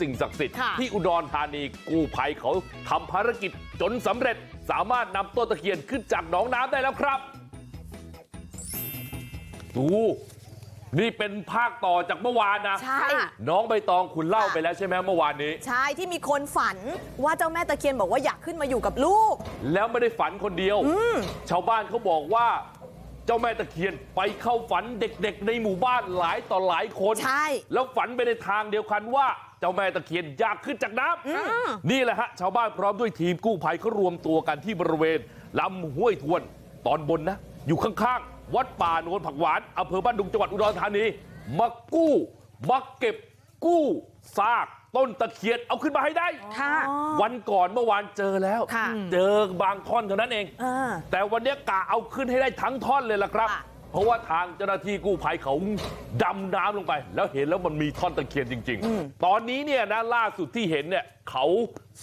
สิ่งศักดิ์สิทธิ์ค่ะที่อุดรธานีกู้ภัยเขาทำภารกิจจนสำเร็จสามารถนำต้นตะเคียนขึ้นจากหนองน้ำได้แล้วครับดูนี่เป็นภาคต่อจากเมื่อวานนะใช่น้องใบตองคุณเล่าค่ะไปแล้วใช่ไหมเมื่อวานนี้ ใช่ที่มีคนฝันว่าเจ้าแม่ตะเคียนบอกว่าอยากขึ้นมาอยู่กับลูก แล้วไม่ได้ฝันคนเดียวชาวบ้านเขาบอกว่า เจ้าแม่ตะเคียนไปเข้าฝันเด็กๆในหมู่บ้านหลายต่อหลายคนใช่แล้วฝันไปในทางเดียวกันว่าเจ้าแม่ตะเคียนอยากขึ้นจากน้ำนี่แหละฮะชาวบ้านพร้อมด้วยทีมกู้ภัยเขารวมตัวกันที่บริเวณลำห้วยทวนตอนบนนะอยู่ข้างๆวัดป่าโนนผักหวานอำเภอบ้านดุงจังหวัดอุดรธานีมากู้มาเก็บกู้ซาก ต้นตะเคียนเอาขึ้นมาให้ได้ค่ะวันก่อนเมื่อวานเจอแล้วค่ะเจอบางท่อนเท่านั้นเองอ่าแต่วันนี้กะเอาขึ้นให้ได้ทั้งท่อนเลยล่ะครับค่ะเพ ราะว่าทางเจ้าหน้าที่กู้ภัยเขาดำน้ำลงไปแล้วเห็นแล้วมันมีท่อนตะเคียนจริงๆตอนนี้เนี่ยนะล่าสุดที่เห็นเนี่ยเขา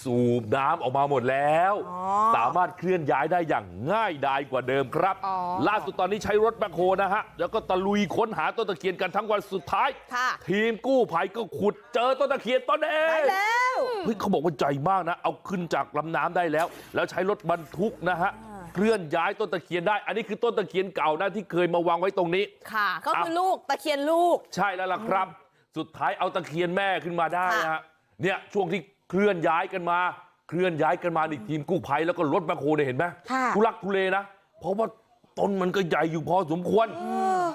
สูบน้ำออกมาหมดแล้วอ๋อสามารถเคลื่อนย้ายได้อย่างง่ายดายกว่าเดิมครับอ๋อล่าสุดตอนนี้ใช้รถแบคโฮนะฮะแล้วก็ตะลุยค้นหาต้นตะเคียนกันทั้งวันสุดท้ายค่ะทีมกู้ภัยก็ขุดเจอต้นตะเคียนต้นเอได้งแล้วเฮ้ยเขาบอกว่าใหญ่มากนะเอาขึ้นจากลำน้ำได้แล้ว แล้วใช้รถบรรทุกนะฮะ เคลื่อนย้ายต้นตะเคียนได้อันนี้คือต้นตะเคียนเก่านะที่เคยมาวางไว้ตรงนี้ค่ะก็คืออะลูกตะเคียนลูกใช่แล้วล่ะครับสุดท้ายเอาตะเคียนแม่ขึ้นมาได้นะค่ะฮะเนี่ยช่วงที่เคลื่อนย้ายกันมาเคลื่อนย้ายกันมานี่ทีมกู้ภัยแล้วก็รถแบคโฮเนี่ยเห็นไหมค่ะทุลักทุเลนะเพราะว่าต้นมันก็ใหญ่อยู่พอสมควร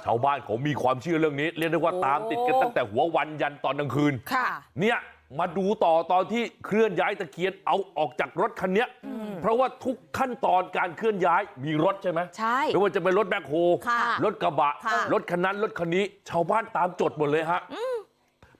ชาวบ้านเขามีความเชื่อเรื่องนี้เรียกได้ว่าโอ้ตามติดกันตั้งแต่หัววันยันตอนกลางคืนค่ะเนี่ย มาดูต่อตอนที่เคลื่อนย้ายตะเคียนเอาออกจากรถคันเนี้ยเพราะว่าทุกขั้นตอนการเคลื่อนย้ายมีรถใช่ไหมใช่ไม่ว่าจะเป็นรถแบคโฮค่ะรถกระบะค่ะรถคันนั้นรถคันนี้ชาวบ้านตามจดหมดเลยฮะ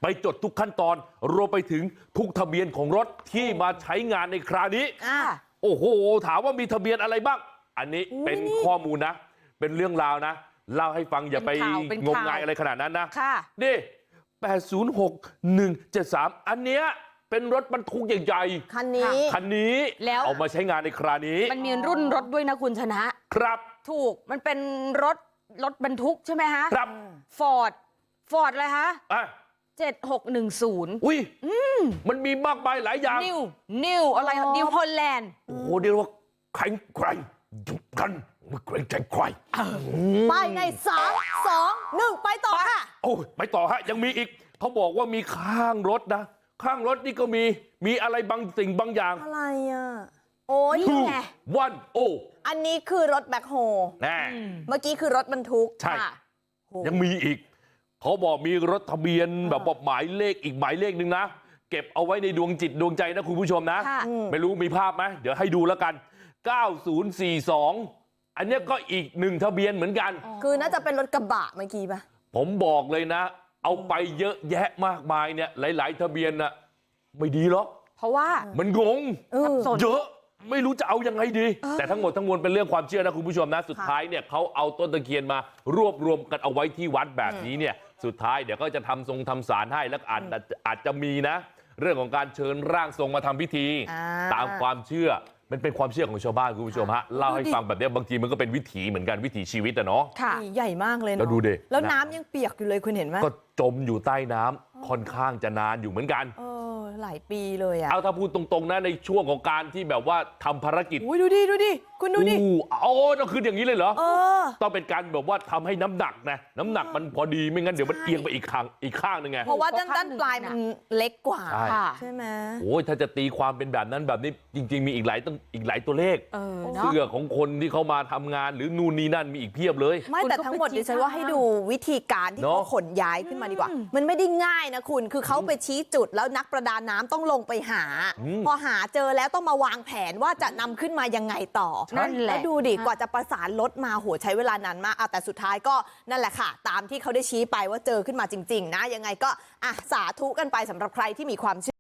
ไปจดทุกขั้นตอนรวมไปถึงทุกทะเบียนของรถที่มาใช้งานในคราวนี้อ่าโอ้โหถามว่ามีทะเบียนอะไรบ้าง อันนี้อุ๊ยเป็นนี่ข้อมูลนะ เป็นเรื่องราวนะเล่าให้ฟังอย่าไปเป็นข่าวเป็นงมข่าวงายอะไรขนาดนั้นนะค่ะนี่806173 อันเนี้ยเป็นรถบรรทุกใหญ่คันนี้ๆคันนี้แล้วเอามาใช้งานในคราวนี้มันมีรุ่นรถด้วยนะคุณชนะครับถูกมันเป็นรถรถบรรทุกใช่ไหมฮะครับฟอร์ดฟอร์ดอะไรฮะอะ7610อุ้ยมันมีมากมายหลายอย่างนิวนิวอะไรอ๋อนิวฮอลแลนด์โอ้โหเรียกว่าแข็งแกร่งหยุดกัน ไม่เกรงใจใครไปในสามสองหนึ่งไปต่อค่ะ โอ้ยไปต่อฮะยังมีอีกเขาบอกว่ามีข้างรถนะ ข้างรถนี่ก็มีมีอะไรบางสิ่งบางอย่างอะไรอะ โอ้ยทูนี่ไงวันโออันนี้คือรถแบ็คโฮแน่เมื่อกี้คือรถบรรทุกใช่ค่ะโหยังมีอีก เขาบอกมีรถทะเบียนแบบว่าหมายเลขอีกหมายเลขหนึ่งนะ เก็บเอาไว้ในดวงจิตดวงใจนะคุณผู้ชมนะค่ะไม่รู้มีภาพไหมเดี๋ยวให้ดูแล้วกัน 9042 อันเนี้ยก็อีกหนึ่งทะเบียนเหมือนกันคือน่าจะเป็นรถกระบะเมื่อกี้ปะผมบอกเลยนะเอาไปเยอะแยะมากมายเนี่ยหลายๆทะเบียนน่ะไม่ดีหรอกเพราะว่ามันงงเออสนเยอะไม่รู้จะเอายังไงดี แต่ทั้งหมดทั้งมวลเป็นเรื่องความเชื่อนะคุณผู้ชมนะสุดท้ายเนี่ยเขาเอาต้นตะเคียนมารวบรวมกันเอาไว้ที่วัดแบบนี้เนี่ยสุดท้ายเดี๋ยวก็จะทำทรงทำสารให้แล้วอาจจะอาจจะมีนะ เรื่องของการเชิญร่างทรงมาทำพิธีอ่าตามความเชื่อ มันเป็นความเชื่อของชาวบ้านคุณผู้ชมฮะเล่าให้ฟังแบบเนี้ยบางทีมันก็เป็นวิถีเหมือนกันวิถีชีวิตอะเนาะค่ะนี่ใหญ่มากเลยเนอะแล้วดูดิแล้วนะน้ำยังเปียกอยู่เลยคุณเห็นไหมก็จมอยู่ใต้น้ำค่อนข้างจะนานอยู่เหมือนกันเออหลายปีเลยอะเอาถ้าพูดตรงๆนะในช่วงของการที่แบบว่าทำภารกิจอุ้ยดูดิดูดิ คุณดูดิอู้โอ้ต้องขึ้นอย่างนี้เลยเหรอเออต้องเป็นการแบบว่าทำให้น้ำหนักนะน้ำหนักมันพอดีไม่งั้นเดี๋ยวมันใช่เอียงไปอีกข้างอีกข้างหนึงไงเพราะว่าด้านเพราะด้านข้างหนึ่งปลายน่ะมันเล็กกว่าใช่ค่ะใช่ไหมโอ้ยถ้าจะตีความเป็นแบบนั้นแบบนี้จริง ๆ มีอีกหลายต้องอีกหลายตัวเลขเออเนาะเสื้อของคนที่เขามาทำงานหรือนู่นนี่นั่นมีอีกเพียบเลย ไม่คุณแต่ก็ทั้งหมดไปดิฉันว่าชี้ให้ดูวิธีการที่เนอะเขาขนย้ายขึ้นมาดีกว่า มันไม่ได้ง่ายนะคุณคือเขาไปชี้จุดแล้วนักประดาน้ำต้องลงไปหาอืมพอหาเจอแล้วต้องมาวางแผนว่าจะนำขึ้นมายังไงต่อนั่นแหละแล้วดูดิกว่าจะประสานรถมาโหใช้เวลานานมากอะแต่สุดท้ายก็นั่นแหละค่ะ ตามที่เขาได้ชี้ไปว่าเจอขึ้นมาจริง ๆ นะยังไงก็อะสาธุกันไปสำหรับใครที่มีความเชื่อ